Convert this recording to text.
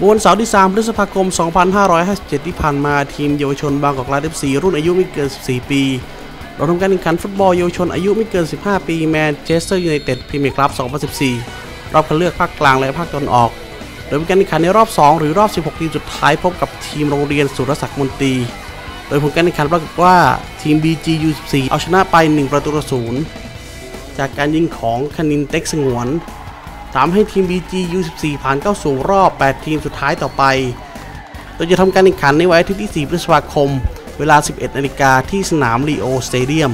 เมื่อวันเสาร์ที่ 3 พฤษภาคม 2557 ที่ผ่านมาทีมเยาวชนบางกอกลาด FC รุ่นอายุไม่เกิน 14 ปี เราทำการแข่งขันฟุตบอลเยาวชนอายุไม่เกิน 15 ปีแมนเชสเตอร์ยูไนเต็ดพรีเมียร์คลับ 2014 รอบคัดเลือกภาคกลางและภาคตะวันออก โดยเป็นการแข่งขันในรอบ 2 หรือรอบ 16 ทีมสุดท้ายพบกับทีมโรงเรียนสุรศักดิ์มนตรี โดยผลการแข่งขันปรากฏว่าทีม BGU14 เอาชนะไป 1 ประตูต่อศูนย์จากการยิงของคณินเต็กสงวน ทำให้ทีม BG U14 ผ่านเข้าสู่รอบ 8 ทีมสุดท้ายต่อไป โดยจะทำการแข่งขันในวันอาทิตย์ที่ 4 พฤษภาคม เวลา 11 นาฬิกาที่สนามลีโอสเตเดียม